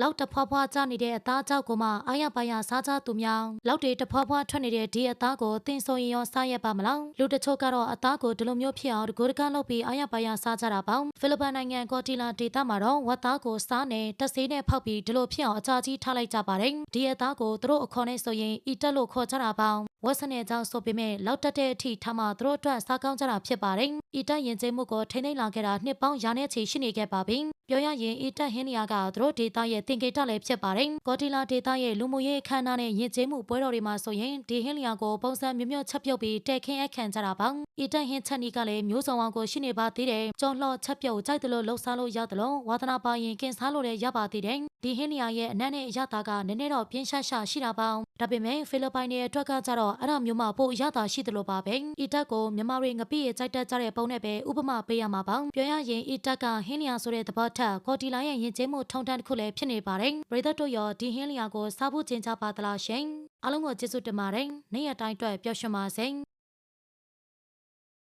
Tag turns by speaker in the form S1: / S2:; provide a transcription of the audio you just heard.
S1: လောက်တဖွားဖွားကျနေတဲ့အသားကြောက်ကိုမှအာရပါရစားကြသူများလောက်တွေတဖွားဖွားထွက်နေတဲ့ဒီအသားကိုတင်ဆိုရင်ရောစားရပါမလားလူတချို့ကတော့အသားကိုဒီလိုမျိုးဖြစ်အောင်တကူတကလုပ်ပြီးအာရပါရစားကြတာပေါ့ဖိလစ်ပိုင်နိုင်ငံကော်တီလာဒေသမှာတော့ဝက်သားကိုစားနေတက်ဆေးနဲ့ဖောက်ပြီးဒီလိုဖြစ်အောင်အကြာကြီးထားလိုက်ကြပါတယ်ဒီအသားကိုသူတို့အခေါ်နဲ့ဆိုရင်အီတက်လို့ခေါ်ကြတာပေါ့ဝက်စနယ်ကြောင့်ဆိုပေမဲ့လောက်တက်တဲ့အထိထားမှသူတို့အတွက်စားကောင်းကြတာဖြစ်ပါတယ်အီတက်ရင်ကျင်းမှုကိုထိမ့်သိမ့်လာခဲ့တာနှစ်ပေါင်းရာနဲ့ချီရှိနေခဲ့ပါပြီ ပြောရရင်အီတက်ဟင်းနီယာကသူတို့ဒေသရဲ့တင်ကေတလည်းဖြစ်ပါတယ်ကော်တီလာဒေသရဲ့လူမှုရေးအခမ်းအနားနဲ့ယဉ်ကျေးမှုပွဲတော်တွေမှာဆိုရင်ဒီဟင်းလျာကိုပုံစံမျိုးမျိုးချက်ပြုတ်ပြီးတဲခင်းအခန့်ကြတာပါအီတက်ဟင်းချက်နီကလည်းမျိုးစုံအောင်ကိုရှိနေပါသေးတယ်ကြော်လှော့ချက်ပြုတ်ကြိုက်တယ်လို့လှုပ်ရှားလို့ရတယ်လို့ဝါသနာပါရင်ကင်စားလို့လည်းရပါသေးတယ်ဒီဟင်းလျာရဲ့အနက်နဲ့အရသာကနည်းနည်းတော့ပြင်းရှာရှာရှိတာပါဒါပေမဲ့ဖိလစ်ပိုင်ရဲ့အတွက်ကကြတော့အဲ့ဒါမျိုးမှပိုအရသာရှိတယ်လို့ပါပဲအီတက်ကိုမြန်မာတွေငပိရဲ့ကြိုက်တက်ကြတဲ့ပုံနဲ့ပဲဥပမာပေးရမှာပါပြောရရင်အီတက်ကဟင်းလျာဆိုတဲ့သဘောထက်ကော်တီလာရဲ့ယဉ်ကျေးမှုထုံတန်းတစ်ခုလည်းဖြစ်နေပါတယ်ပရိသတ်တို့ရောဒီဟင်းလျာကိုစားဖို့ကျင်ကြပါသလားရှင်အားလုံးကိုကျေးဇူးတင်ပါတယ်နေ့ရက်တိုင်းအတွက်ပျော်ရွှင်ပါစေ